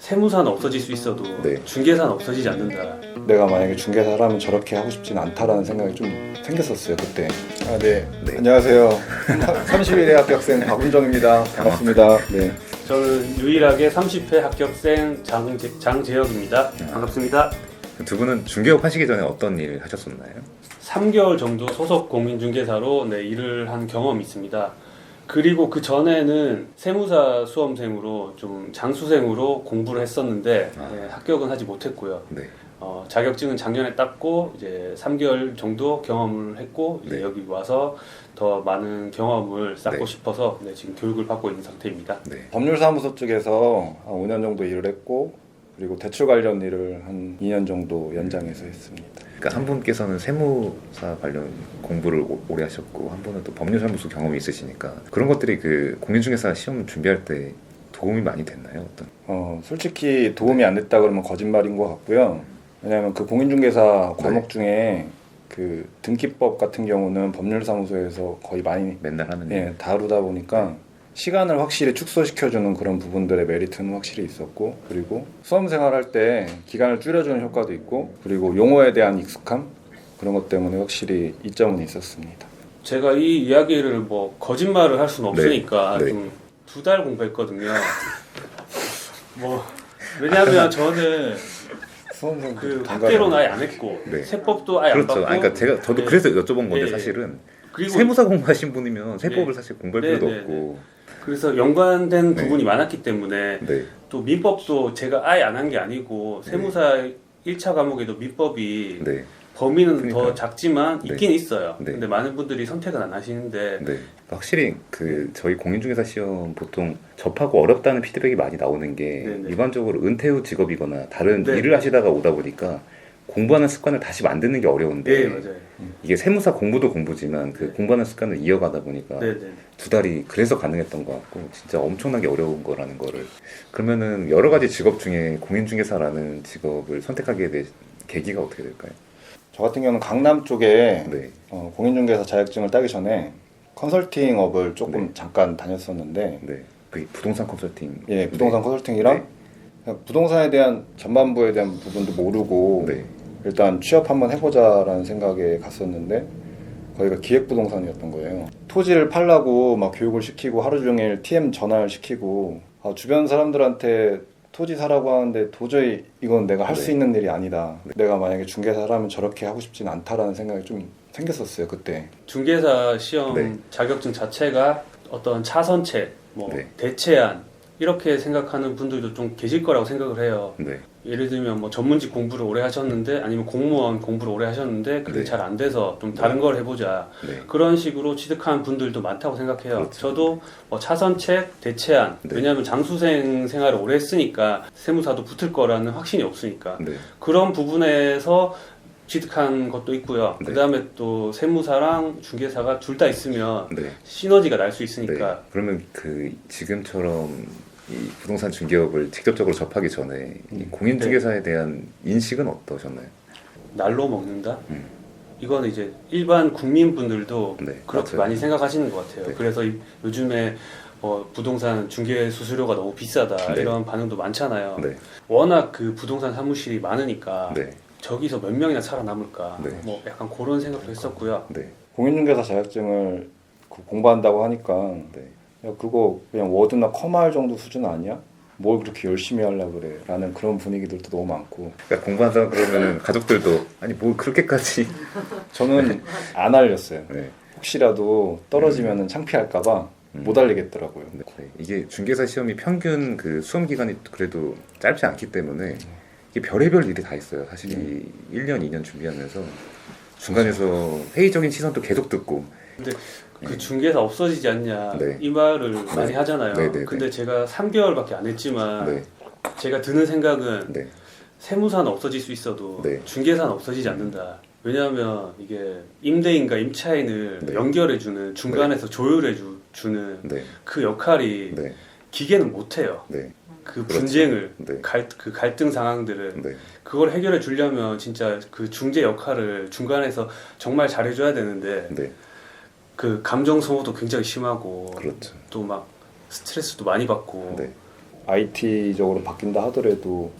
세무사는 없어질 수 있어도 네. 중개사는 없어지지 않는다. 내가 만약에 중개사라면 저렇게 하고 싶진 않다라는 생각이 좀 생겼었어요 그때. 아 네. 네. 안녕하세요. 31회 합격생 박은정입니다. 반갑습니다. 네. 저는 유일하게 30회 합격생 장재, 장재혁입니다. 반갑습니다. 두 분은 중개업 하시기 전에 어떤 일 하셨었나요? 3개월 정도 소속 공인중개사로 네, 일을 한 경험이 있습니다. 그리고 그 전에는 세무사 수험생으로 좀 장수생으로 공부를 했었는데 아. 네, 합격은 하지 못했고요. 네. 어, 자격증은 작년에 땄고 이제 3개월 정도 경험을 했고 이제 네. 여기 와서 더 많은 경험을 쌓고 네. 싶어서 네, 지금 교육을 받고 있는 상태입니다. 네. 법률사무소 쪽에서 한 5년 정도 일을 했고 그리고 대출 관련 일을 한 2년 정도 연장해서 했습니다. 그러니까 한 분께서는 세무사 관련 공부를 오- 오래 하셨고 한 분은 또 법률사무소 경험이 있으시니까 그런 것들이 그 공인중개사 시험 준비할 때 도움이 많이 됐나요? 어떤? 어, 솔직히 도움이 안 됐다 그러면 거짓말인 것 같고요. 왜냐하면 그 공인중개사 과목 중에 그 등기법 같은 경우는 법률사무소에서 거의 많이 맨날 하는 예, 다루다 보니까 시간을 확실히 축소시켜주는 그런 부분들의 메리트는 확실히 있었고 그리고 수험 생활할 때 기간을 줄여주는 효과도 있고 그리고 용어에 대한 익숙함 그런 것 때문에 확실히 이점은 있었습니다. 제가 이 이야기를 뭐 거짓말을 할 수는 네. 없으니까 네. 좀두 달 공부했거든요. 뭐 왜냐하면 저는 수험생 그 학계로는 아예 안 했고 네. 세법도 아예 안 그렇죠. 받고 그러니까 제가 저도 네. 그래서 여쭤본 건데 네. 사실은 그리고 세무사 공부하신 분이면 세법을 네. 사실 공부할 네, 필요도 네, 없고 그래서 연관된 네. 부분이 많았기 때문에 네. 또 민법도 제가 아예 안 한 게 아니고 세무사 1차 과목에도 민법이 네. 범위는 더 그러니까요. 작지만 네. 있긴 있어요. 네. 근데 많은 분들이 선택은 안 하시는데 네. 확실히 그 저희 공인중개사 시험 보통 접하고 어렵다는 피드백이 많이 나오는 게 네, 네. 일반적으로 은퇴 후 직업이거나 다른 네. 일을 하시다가 오다 보니까 공부하는 습관을 다시 만드는 게 어려운데 네 맞아요. 이게 세무사 공부도 공부지만 그 네. 공부하는 습관을 이어가다 보니까 네, 네. 두 달이 그래서 가능했던 것 같고 진짜 엄청나게 어려운 거라는 거를 그러면은 여러 가지 직업 중에 공인중개사라는 직업을 선택하게 된 계기가 어떻게 될까요? 저 같은 경우는 강남 쪽에 네, 어, 공인중개사 자격증을 따기 전에 컨설팅 업을 조금 네. 잠깐 다녔었는데 네, 그 부동산 컨설팅. 예, 부동산 컨설팅이랑 네. 부동산에 대한 전반부에 대한 부분도 모르고 네, 일단 취업 한번 해보자라는 생각에 갔었는데 거기가 기획부동산이었던 거예요. 토지를 팔라고 막 교육을 시키고 하루 종일 TM 전화를 시키고 아, 주변 사람들한테 토지 사라고 하는데 도저히 이건 내가 할수 네. 있는 일이 아니다. 내가 만약에 중개사라면 저렇게 하고 싶진 않다라는 생각이 좀 생겼었어요 그때. 중개사 시험 네. 자격증 자체가 어떤 차선책, 뭐 네. 대체안 이렇게 생각하는 분들도 좀 계실 거라고 생각을 해요. 네, 예를 들면 뭐 전문직 공부를 오래 하셨는데 아니면 공무원 공부를 오래 하셨는데 그게 네. 잘안 돼서 좀 다른 걸 해보자 네, 그런 식으로 취득한 분들도 많다고 생각해요. 그렇죠. 저도 뭐 차선책, 대체안 네. 왜냐하면 장수생 생활을 오래 했으니까 세무사도 붙을 거라는 확신이 없으니까 네, 그런 부분에서 취득한 것도 있고요. 네. 그 다음에 또 세무사랑 중개사가 둘 다 있으면 네. 시너지가 날수 네. 있으니까 그러면 그 지금처럼 이 부동산 중개업을 직접적으로 접하기 전에 이 음. 공인중개사에 대한 인식은 어떠셨나요? 날로 먹는다. 음. 이거는 이제 일반 국민분들도 네, 그렇게 맞아요. 많이 생각하시는 것 같아요. 네. 그래서 이- 요즘에 어, 부동산 중개 수수료가 너무 비싸다 네. 이런 반응도 많잖아요. 네, 워낙 그 부동산 사무실이 많으니까 네, 저기서 몇 명이나 살아남을까. 네. 뭐 약간 그런 생각도 했었고요. 네, 공인중개사 자격증을 그 공부한다고 하니까 네. 야 그거 그냥 워드나 커마 할 정도 수준 아니야? 뭘 그렇게 열심히 하려 그래? 라는 그런 분위기들도 너무 많고 그러니까 공부한다 그러면은 가족들도 아니 뭐 그렇게까지 저는 안 알렸어요. 네. 혹시라도 떨어지면 창피할까봐 음. 못 알리겠더라고요. 네. 이게 중개사 시험이 평균 그 수험 기간이 그래도 짧지 않기 때문에 이게 별의별 일이 다 있어요. 사실 이 1년, 2년 준비하면서 중간에서 회의적인 시선도 계속 듣고 그 중개사 없어지지 않냐 네. 이 말을 많이 하잖아요. 네, 네, 네. 근데 제가 3개월밖에 안 했지만 네, 제가 드는 생각은 네, 세무사는 없어질 수 있어도 네. 중개사는 없어지지 않는다. 왜냐하면 이게 임대인과 임차인을 네. 연결해주는 중간에서 조율해주는 네, 그 역할이 네, 기계는 못해요. 네, 그 그렇죠. 분쟁을 네. 갈, 그 갈등 상황들을 네, 그걸 해결해 주려면 진짜 그 중재 역할을 중간에서 정말 잘해줘야 되는데 네, 그 감정 소모도 굉장히 심하고 그렇죠. 또 막 스트레스도 많이 받고 네. IT적으로 바뀐다 하더라도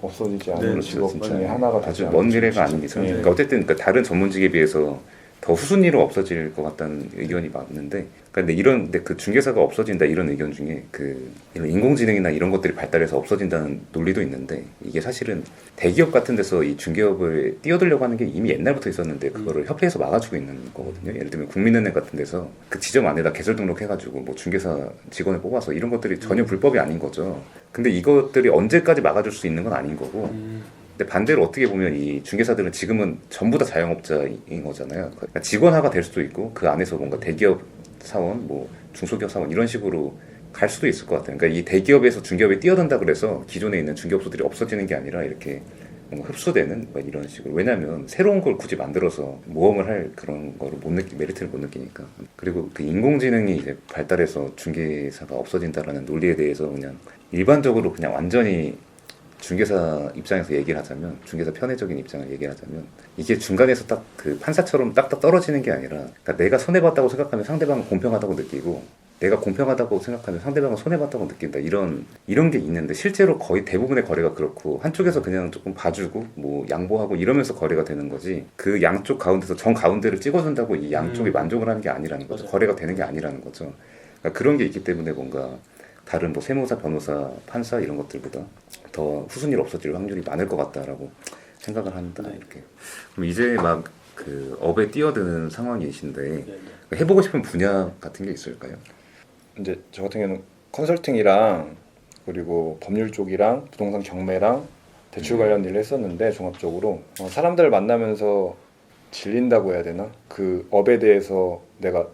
없어지지 않는 네, 직업 진짜 중에 하나가 되지 아주 먼 미래가 이상 예. 그러니까 어쨌든 그 다른 전문직에 비해서 더 후순위로 없어질 것 같다는 의견이 많은데 그런데 이런 근데 그 중개사가 없어진다 이런 의견 중에 그 이런 인공지능이나 이런 것들이 발달해서 없어진다는 논리도 있는데 이게 사실은 대기업 같은 데서 이 중개업을 뛰어들려고 하는 게 이미 옛날부터 있었는데 그거를 협회에서 막아주고 있는 거거든요. 예를 들면 국민은행 같은 데서 그 지점 안에다 개설 등록해가지고 뭐 중개사 직원을 뽑아서 이런 것들이 전혀 불법이 아닌 거죠. 근데 이것들이 언제까지 막아줄 수 있는 건 아닌 거고 음, 근데 반대로 어떻게 보면 이 중개사들은 지금은 전부 다 자영업자인 거잖아요. 그러니까 직원화가 될 수도 있고 그 안에서 뭔가 대기업 사원, 뭐 중소기업 사원 이런 식으로 갈 수도 있을 것 같아요. 그러니까 이 대기업에서 중개업에 뛰어든다 그래서 기존에 있는 중개업소들이 없어지는 게 아니라 이렇게 뭔가 흡수되는 뭐 이런 식으로 왜냐하면 새로운 걸 굳이 만들어서 모험을 할 그런 거를 못 느끼 메리트를 못 느끼니까 그리고 그 인공지능이 이제 발달해서 중개사가 없어진다라는 논리에 대해서 그냥 일반적으로 그냥 완전히 중개사 입장에서 얘기를 하자면 중개사 편의적인 입장을 얘기를 하자면 이게 중간에서 딱 그 판사처럼 딱딱 떨어지는 게 아니라 그러니까 내가 손해 봤다고 생각하면 상대방은 공평하다고 느끼고 내가 공평하다고 생각하면 상대방은 손해 봤다고 느낀다 이런 이런 게 있는데 실제로 거의 대부분의 거래가 그렇고 한쪽에서 그냥 조금 봐주고 뭐 양보하고 이러면서 거래가 되는 거지 그 양쪽 가운데서 정 가운데를 찍어준다고 이 양쪽이 음. 만족을 하는 게 아니라는 거죠 맞아요. 거래가 되는 게 아니라는 거죠 그러니까 그런 게 있기 때문에 뭔가 다른 뭐 세무사, 변호사, 판사 이런 것들보다 더 후순위로 없어질 확률이 많을 것 같다라고 생각을 한다 네. 이렇게. 그럼 이제 막 그 업에 뛰어드는 상황이신데 네, 네. 해보고 싶은 분야 같은 게 있을까요? 이제 저 같은 경우는 컨설팅이랑 그리고 법률 쪽이랑 부동산 경매랑 대출 관련 일을 했었는데 종합적으로 어, 사람들을 만나면서 질린다고 해야 되나 그 업에 대해서 내가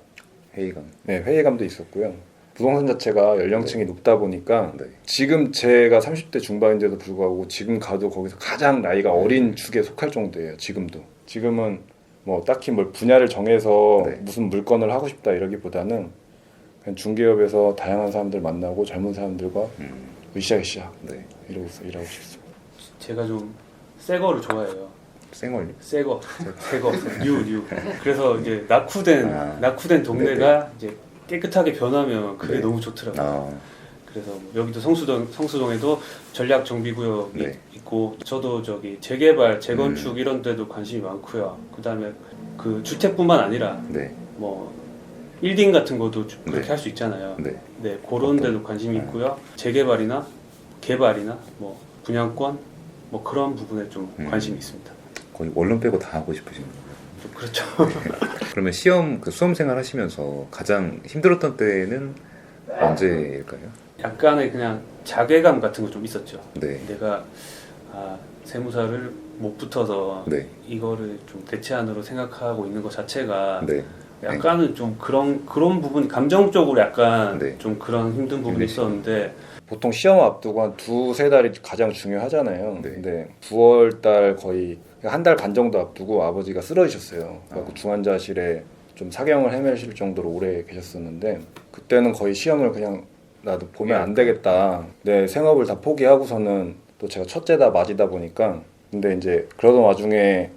회의감. 네, 회의감도 있었고요. 부동산 자체가 연령층이 높다 보니까 네. 지금 제가 30대 중반인데도 불구하고 지금 가도 거기서 가장 나이가 어린 축에 속할 정도예요. 지금도. 지금은 뭐 딱히 뭘 분야를 정해서 네. 무슨 물건을 하고 싶다 이러기보다는 그냥 중개업에서 다양한 사람들 만나고 젊은 사람들과 음, 으쌰으쌰 네. 이러고 있어 일하고 싶습니다. 제가 좀 새 거를 좋아해요. 생얼. 새거, 새거, 뉴, 뉴. 그래서 이제 낙후된 아. 낙후된 동네가 이제 깨끗하게 변하면 그게 네. 너무 좋더라고요. 아, 그래서 뭐 여기도 성수동 성수동에도 전략 정비 구역이 네. 있고 저도 저기 재개발, 재건축 음. 이런 데도 관심이 많고요. 그다음에 그 주택뿐만 아니라 네. 뭐 빌딩 같은 것도 주- 그렇게 네. 할 수 있잖아요. 네. 네, 그런 데도 관심이 네. 있고요. 재개발이나 개발이나 뭐 분양권 뭐 그런 부분에 좀 음. 관심이 있습니다. 거의 원룸 빼고 다 하고 싶으신 거예요. 좀 그렇죠. 그러면 시험 그 수험 생활 하시면서 가장 힘들었던 때는 언제일까요? 약간의 그냥 자괴감 같은 거 좀 있었죠. 네. 내가 아, 세무사를 못 붙어서 네. 이거를 좀 대체안으로 생각하고 있는 것 자체가 네. 약간은 좀 그런 그런 부분 감정적으로 약간 네. 좀 그런 힘든 부분이. 있었는데 보통 시험 앞두고 한 두세 달이 가장 중요하잖아요. 네. 근데 9월 달 거의 한 달 반 정도 앞두고 아버지가 쓰러지셨어요. 그래서 아. 중환자실에 좀 사경을 헤매실 정도로 오래 계셨었는데 그때는 거의 시험을 그냥 나도 보면 안 되겠다. 내 생업을 다 포기하고서는 또 제가 첫째다 맞이다 보니까 근데 이제 그러던 와중에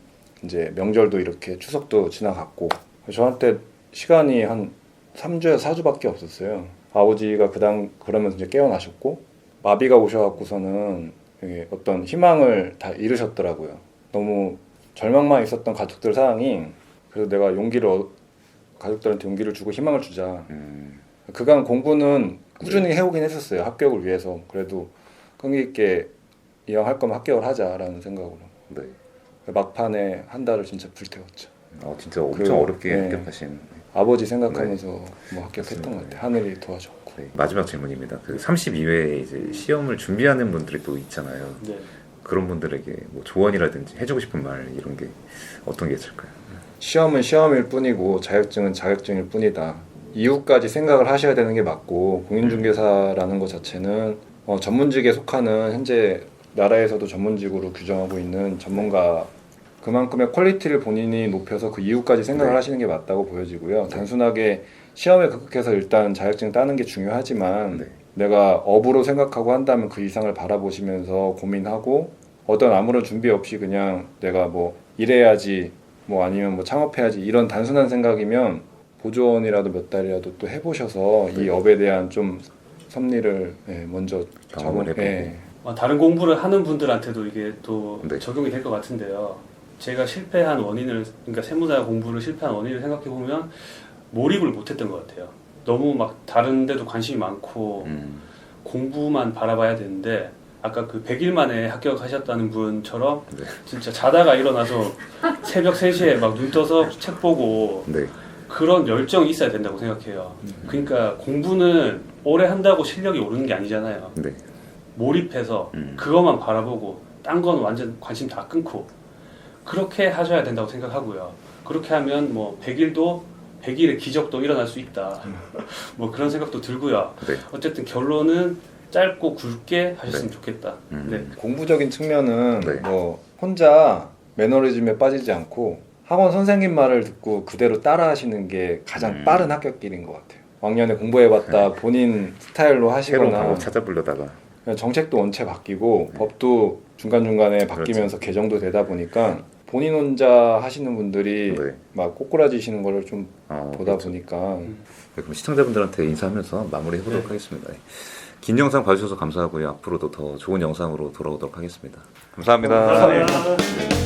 이제 명절도 이렇게 추석도 지나갔고 저한테 시간이 한 3주에서 4주밖에 없었어요. 아버지가 그당 그러면서 이제 깨어나셨고 마비가 오셔갖고서는 이게 어떤 희망을 다 잃으셨더라고요. 너무 절망만 있었던 가족들 상황이 그래서 내가 용기를 얻- 가족들한테 용기를 주고 희망을 주자. 음, 그간 공부는 꾸준히 해오긴 했었어요. 합격을 위해서. 그래도 끈기 있게 이왕 할 거면 합격을 하자라는 생각으로. 네. 막판에 한 달을 진짜 불태웠죠. 어, 진짜 엄청 그, 어렵게 네. 합격하신. 아버지 생각하면서 뭐 합격했던. 것 같아요. 하늘이 도와줬고. 네. 마지막 질문입니다. 그 32회 이제 시험을 준비하는 분들이 또 있잖아요. 네. 그런 분들에게 뭐 조언이라든지 해주고 싶은 말 이런 게 어떤 게 있을까요? 시험은 시험일 뿐이고 자격증은 자격증일 뿐이다. 이후까지 생각을 하셔야 되는 게 맞고 공인중개사라는 것 자체는 어, 전문직에 속하는 현재 나라에서도 전문직으로 규정하고 있는 전문가 그만큼의 퀄리티를 본인이 높여서 그 이후까지 생각을 네. 하시는 게 맞다고 보여지고요. 단순하게 시험에 극복해서 일단 자격증 따는 게 중요하지만 네. 내가 업으로 생각하고 한다면 그 이상을 바라보시면서 고민하고 어떤 아무런 준비 없이 그냥 내가 뭐 일해야지 뭐 아니면 뭐 창업해야지 이런 단순한 생각이면 보조원이라도 몇 달이라도 또 해보셔서 이 네. 업에 대한 좀 섭리를 예, 먼저 경험을 작업- 해보고. 예. 어, 다른 공부를 하는 분들한테도 이게 또 네. 적용이 될 것 같은데요. 제가 실패한 원인을 그러니까 세무사 공부를 실패한 원인을 생각해 보면 몰입을 못했던 것 같아요. 너무 막 다른 데도 관심이 많고 음, 공부만 바라봐야 되는데 아까 그 100일 만에 합격하셨다는 분처럼 네. 진짜 자다가 일어나서 새벽 3시에 막 눈 떠서 책 보고 네. 그런 열정이 있어야 된다고 생각해요. 그러니까 공부는 오래 한다고 실력이 오르는 게 아니잖아요. 네. 몰입해서 음. 그것만 바라보고 딴 건 완전 관심 다 끊고 그렇게 하셔야 된다고 생각하고요. 그렇게 하면 뭐 100일도 100일의 기적도 일어날 수 있다. 뭐 그런 생각도 들고요. 네. 어쨌든 결론은 짧고 굵게 하셨으면 좋겠다. 음. 네. 공부적인 측면은 네. 뭐 혼자 매너리즘에 빠지지 않고 학원 선생님 말을 듣고 그대로 따라 하시는 게 가장 음. 빠른 합격길인 것 같아요. 왕년에 공부해봤다 본인 스타일로 하시거나 찾아보려다가 정책도 원체 바뀌고 네. 법도 중간중간에 바뀌면서 개정도 되다 보니까 본인 혼자 하시는 분들이 네. 막 꼬꾸라지시는 거를 좀 어, 보다 그렇죠. 보니까 네, 그럼 시청자분들한테 인사하면서 마무리 해보도록 네. 하겠습니다. 긴 영상 봐주셔서 감사하고요. 앞으로도 더 좋은 영상으로 돌아오도록 하겠습니다. 감사합니다. 감사합니다.